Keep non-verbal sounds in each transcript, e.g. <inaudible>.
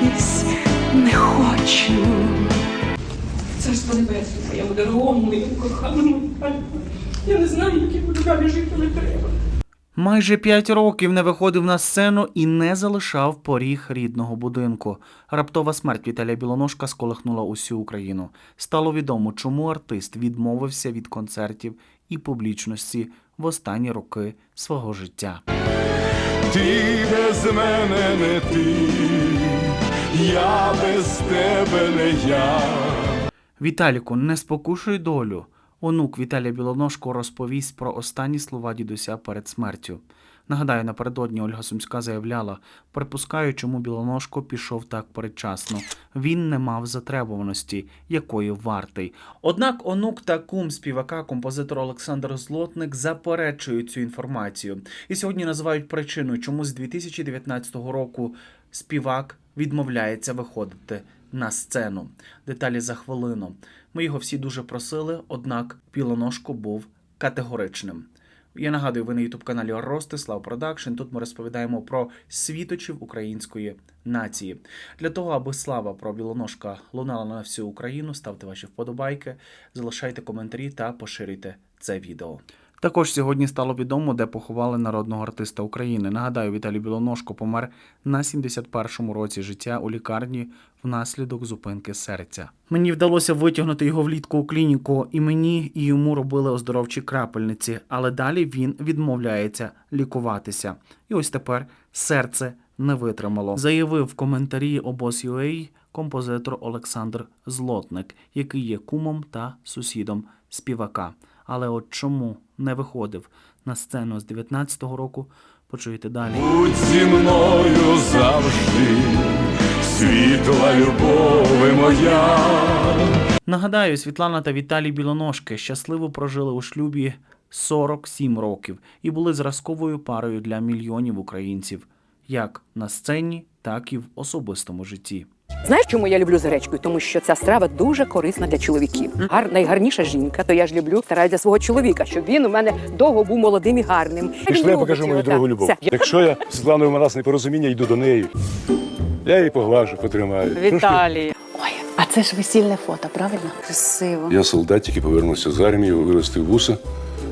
повертатись не хочу. Царство небесне, моєму дорогому, моєму коханому Я не знаю, як я буду далі жити, не треба. Майже п'ять років не виходив на сцену і не залишав поріг рідного будинку. Раптова смерть Віталія Білоножка сколихнула усю Україну. Стало відомо, чому артист відмовився від концертів і публічності в останні роки свого життя. Ти без мене не ти, я без тебе не я. Віталіку, не спокушуй долю. Онук Віталія Білоножко розповість про останні слова дідуся перед смертю. Нагадаю, напередодні Ольга Сумська заявляла, припускаю, чому Білоножко пішов так передчасно. Він не мав затребуваності, якої вартий. Однак онук та кум співака, композитор Олександр Злотник заперечують цю інформацію і сьогодні називають причиною, чому з 2019 року співак відмовляється виходити на сцену. Деталі за хвилину. Ми його всі дуже просили, однак Білоножко був категоричним. Я нагадую, ви на ютуб каналі Ростислав Продакшн. Тут ми розповідаємо про світочів української нації. Для того, аби слава про Білоножка лунала на всю Україну, ставте ваші вподобайки, залишайте коментарі та поширюйте це відео. Також сьогодні стало відомо, де поховали народного артиста України. Нагадаю, Віталій Білоножко помер на 71-му році життя у лікарні внаслідок зупинки серця. Мені вдалося витягнути його влітку у клініку, і мені і йому робили оздоровчі крапельниці, але далі він відмовляється лікуватися. І ось тепер серце не витримало. Заявив в коментарі обоз.ua композитор Олександр Злотник, який є кумом та сусідом співака. Але от чому не виходив на сцену з 19-го року, почуєте далі. Будь зі мною завжди, світла любови моя. Нагадаю, Світлана та Віталій Білоножки щасливо прожили у шлюбі 47 років і були зразковою парою для мільйонів українців, як на сцені, так і в особистому житті. Знаєш, чому я люблю з гречкою? Тому що ця страва дуже корисна для чоловіків. Гар, найгарніша жінка, то я ж люблю стараюся для свого чоловіка, щоб він у мене довго був молодим і гарним. Пішли, я покажу мою дорогу любов. Все. Якщо я з Світланою нас непорозуміння, йду до неї. Я її поглажу, потримаю. Віталій. Ой, а це ж весільне фото, правильно? Красиво. Я солдат, тільки повернувся з армії, виростив вуса,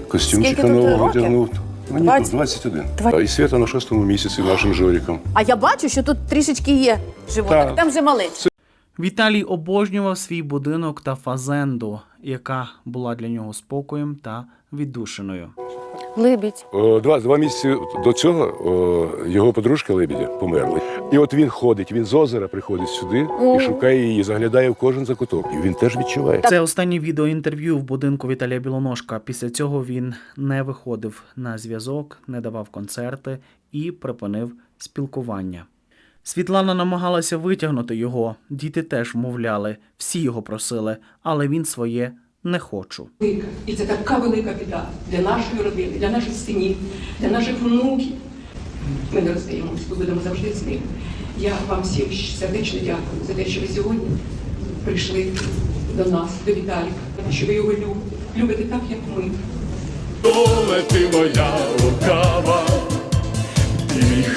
костюмчика Скільки тут нового років? одягнув. Мені Двадцять? тут 21. Два- і свята на шостому місяці нашим жоріком. А я бачу, що тут трішечки є животик, Так. там же малець. Віталій обожнював свій будинок та фазенду, яка була для нього спокоєм та віддушиною. Либідь. О, два, два місяці до цього о, його подружка Лебідя померла. І от він ходить, він з озера приходить сюди і шукає її, заглядає в кожен закуток. І він теж відчуває. Це останнє відеоінтерв'ю в будинку Віталія Білоножка. Після цього він не виходив на зв'язок, не давав концерти і припинив спілкування. Світлана намагалася витягнути його, діти теж вмовляли, всі його просили, але він своє не хочу. І це така велика біда для нашої родини, для наших синів, для наших внуків. Ми не розстаємося, ми будемо завжди з ним. Я вам всім сердечно дякую за те, що ви сьогодні прийшли до нас, до Віталіка, що ви його любите, любите так, як ми. Доле ти моя лукава, ти.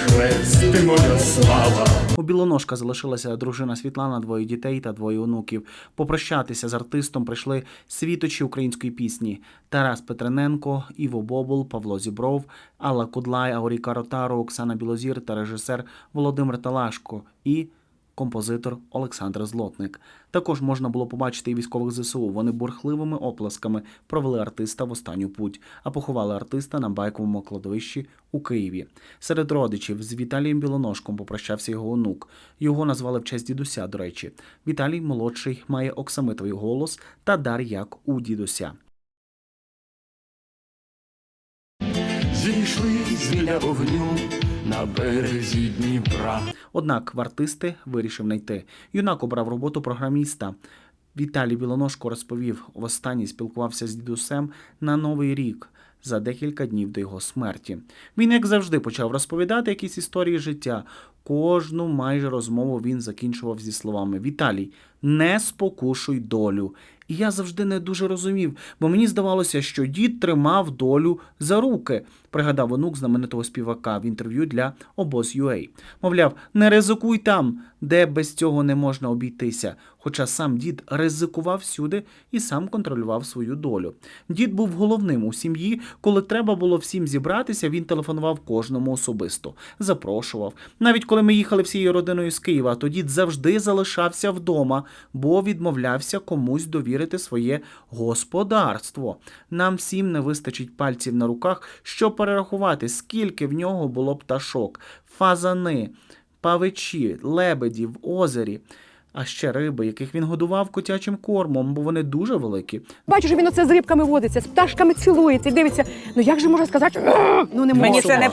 У Білоножка залишилася дружина Світлана, двоє дітей та двоє онуків. Попрощатися з артистом прийшли світочі української пісні: Тарас Петрененко, Іво Бобул, Павло Зібров, Алла Кудлай, Ауріка Ротаро, Оксана Білозір та режисер Володимир Талашко і композитор Олександр Злотник. Також можна було побачити і військових ЗСУ. Вони бурхливими оплесками провели артиста в останню путь, а поховали артиста на байковому кладовищі у Києві. Серед родичів з Віталієм Білоножком попрощався його онук. Його назвали в честь дідуся. До речі, Віталій молодший має оксамитовий голос та дар як у дідуся. Зійшли з біля вогню на березі Дніпра. Однак в артисти вирішив не йти. Юнак обрав роботу програміста. Віталій Білоножко розповів, востаннє спілкувався з дідусем на Новий рік за декілька днів до його смерті. Він, як завжди, почав розповідати якісь історії життя. Кожну майже розмову він закінчував зі словами Віталій, не спокушуй долю. І я завжди не дуже розумів, бо мені здавалося, що дід тримав долю за руки, пригадав онук знаменитого співака в інтерв'ю для обоз.ua. Мовляв, не ризикуй там, де без цього не можна обійтися. Хоча сам дід ризикував всюди і сам контролював свою долю. Дід був головним у сім'ї. Коли треба було всім зібратися, він телефонував кожному особисто, запрошував. Навіть коли ми їхали всією родиною з Києва, то дід завжди залишався вдома, бо відмовлявся комусь довірити своє господарство. Нам всім не вистачить пальців на руках, щоб перерахувати, скільки в нього було пташок, фазани, павичі, лебеді в озері. А ще риби, яких він годував котячим кормом, бо вони дуже великі. Бачу, що він оце з рибками водиться, з пташками цілується і дивиться. Ну як же можна сказати? «Ах!» Ну не Мені можу. це не-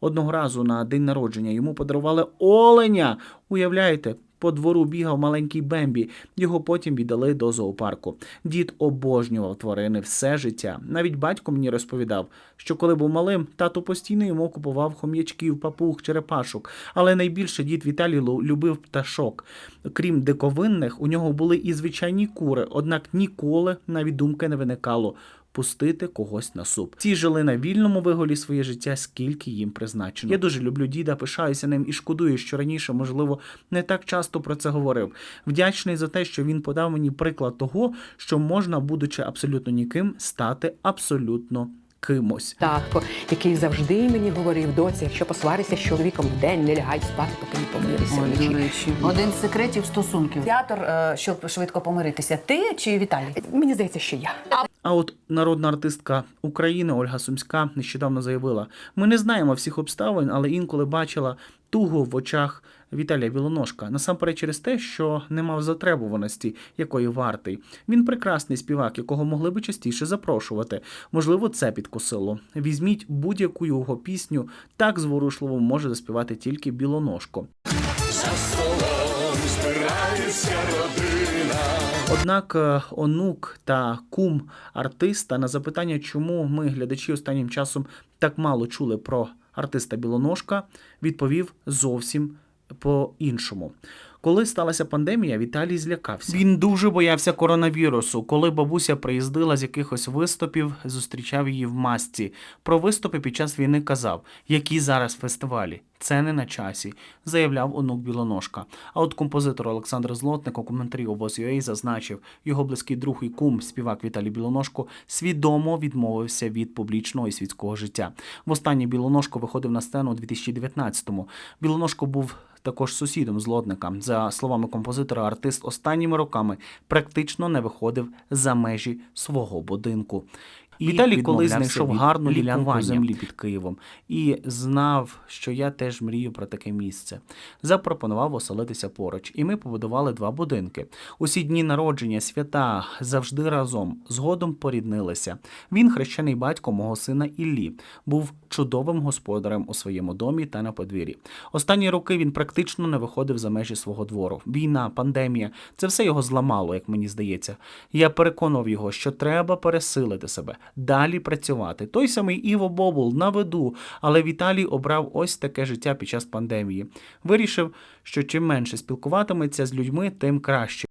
Одного разу на день народження йому подарували оленя. Уявляєте? По двору бігав маленький Бембі. Його потім віддали до зоопарку. Дід обожнював тварини все життя. Навіть батько мені розповідав, що коли був малим, тато постійно йому купував хом'ячків, папуг, черепашок. Але найбільше дід Віталій любив пташок. Крім диковинних, у нього були і звичайні кури, однак ніколи навіть думки не виникало пустити когось на суп. Ці жили на вільному виголі своє життя, скільки їм призначено. Я дуже люблю діда, пишаюся ним і шкодую, що раніше, можливо, не так часто про це говорив. Вдячний за те, що він подав мені приклад того, що можна, будучи абсолютно ніким, стати абсолютно кимось. Татко, який завжди мені говорив, доці, якщо посваришся з чоловіком день не лягай спати, поки не помиришся вночі. Один з секретів стосунків. Театр, е, щоб швидко помиритися. Ти чи Віталій? Мені здається, що я. А от народна артистка України Ольга Сумська нещодавно заявила: ми не знаємо всіх обставин, але інколи бачила тугу в очах Віталія Білоножка. Насамперед через те, що не мав затребуваності, якої вартий. Він прекрасний співак, якого могли би частіше запрошувати. Можливо, це підкосило. Візьміть будь-яку його пісню, так зворушливо може заспівати тільки Білоножко. Однак е, онук та кум артиста на запитання, чому ми, глядачі, останнім часом так мало чули про артиста Білоножка, відповів зовсім по-іншому. Коли сталася пандемія, Віталій злякався. Він дуже боявся коронавірусу. Коли бабуся приїздила з якихось виступів, зустрічав її в масці. Про виступи під час війни казав, які зараз фестивалі. Це не на часі, заявляв онук Білоножка. А от композитор Олександр Злотник у коментарі обоз.ua зазначив, його близький друг і кум, співак Віталій Білоножко, свідомо відмовився від публічного і світського життя. Востаннє Білоножко виходив на сцену у 2019-му. Білоножко був також сусідом злотника. За словами композитора, артист останніми роками практично не виходив за межі свого будинку. Віталій колись знайшов гарну ділянку землі під Києвом і знав, що я теж мрію про таке місце. Запропонував оселитися поруч, і ми побудували два будинки. Усі дні народження, свята завжди разом, згодом поріднилися. Він, хрещений батько мого сина Іллі, був чудовим господарем у своєму домі та на подвір'ї. Останні роки він практично не виходив за межі свого двору. Війна, пандемія це все його зламало, як мені здається. Я переконував його, що треба пересилити себе, далі працювати. Той самий Іво Бобул на виду, але Віталій обрав ось таке життя під час пандемії. Вирішив, що чим менше спілкуватиметься з людьми, тим краще.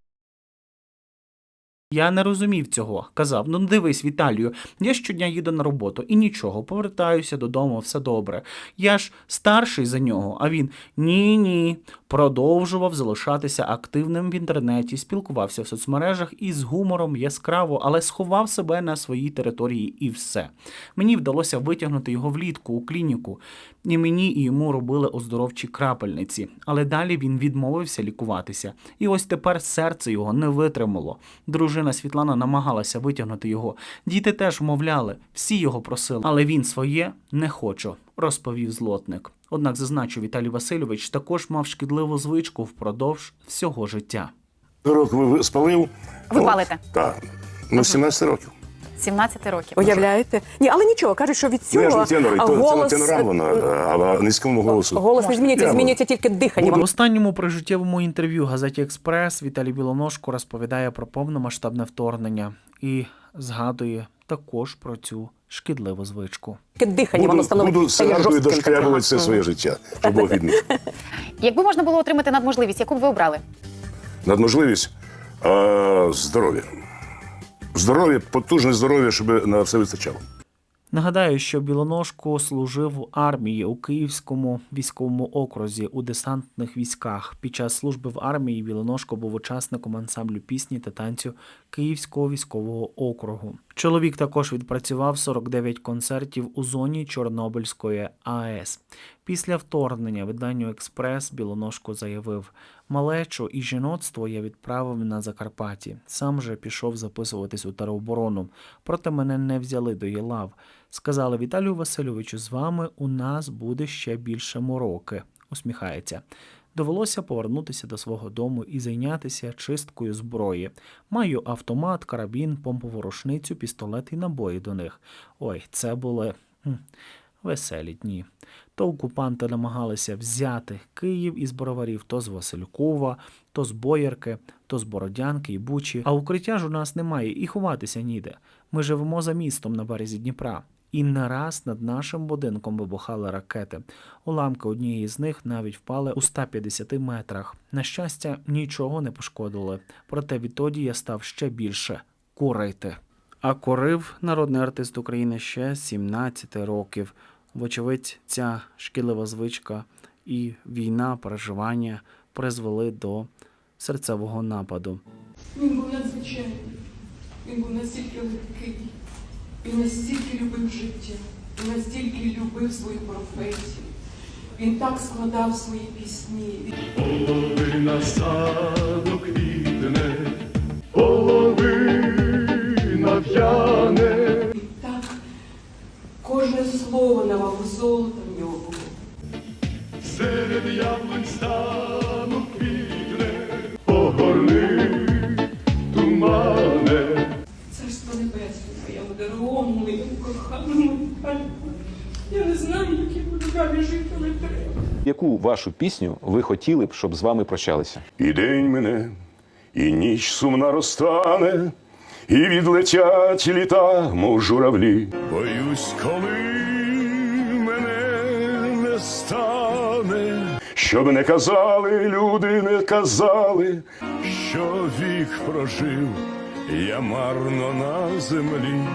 Я не розумів цього. Казав: ну дивись, Віталію, я щодня їду на роботу і нічого, повертаюся додому, все добре. Я ж старший за нього, а він ні, ні. Продовжував залишатися активним в інтернеті, спілкувався в соцмережах і з гумором яскраво, але сховав себе на своїй території і все. Мені вдалося витягнути його влітку у клініку, і мені і йому робили оздоровчі крапельниці. Але далі він відмовився лікуватися. І ось тепер серце його не витримало. Дружина Світлана намагалася витягнути його. Діти теж вмовляли, всі його просили, але він своє не хочу, розповів злотник. Однак зазначу, Віталій Васильович також мав шкідливу звичку впродовж всього життя. Рок ви спалив. Ви палите? Так. Ну, 17 років. 17 років. Уявляєте? Ні, але нічого, кажуть, що від Ну, я цього не тенор, а, голос, це не тенорам а низькому голосу. голос не змінюється, змінюється тільки дихання. В останньому прижиттєвому інтерв'ю газеті Експрес Віталій Білоножко розповідає про повномасштабне вторгнення і згадує також про цю шкідливу звичку. Дихання воно становить буду дошкрябувати все своє життя, щоб Бог відміг. <laughs> Якби можна було отримати надможливість, яку б ви обрали? Надможливість а, здоров'я. Здоров'я, потужне здоров'я, щоб на все вистачало. Нагадаю, що Білоножко служив в армії у Київському військовому окрузі у десантних військах. Під час служби в армії Білоножко був учасником ансамблю пісні та танцю Київського військового округу. Чоловік також відпрацював 49 концертів у зоні Чорнобильської АЕС. Після вторгнення виданню Експрес Білоножко заявив: малечу і жіноцтво я відправив на Закарпатті. Сам же пішов записуватись у тероборону. Проте мене не взяли до її лав. Сказали Віталію Васильовичу, з вами у нас буде ще більше мороки. Усміхається. Довелося повернутися до свого дому і зайнятися чисткою зброї. Маю автомат, карабін, помпову рушницю, пістолет і набої до них. Ой, це були веселі дні. То окупанти намагалися взяти Київ із броварів, то з Василькова, то з Боярки, то з Бородянки і Бучі. А укриття ж у нас немає і ховатися ніде. Ми живемо за містом на березі Дніпра. І не раз над нашим будинком вибухали ракети. Уламки однієї з них навіть впали у 150 метрах. На щастя, нічого не пошкодили. Проте відтоді я став ще більше курити. А курив народний артист України ще з 17 років. Вочевидь, ця шкідлива звичка і війна, переживання призвели до серцевого нападу. Він був надзвичайний. Він був настільки легкий, він настільки любив життя, він настільки любив свою професію. Він так складав свої пісні. Половина саду квітне, на в нього було. Серед яблунь стану квітне, погорни тумане. Царство небесне, моєму дорогому, моєму коханому. Я не знаю, як я буду далі жити, але треба. Яку вашу пісню ви хотіли б, щоб з вами прощалися? І день мене, і ніч сумна розтане, і відлетять літа, мов журавлі. Боюсь, коли Щоб не казали, люди не казали, що вік прожив я марно на землі.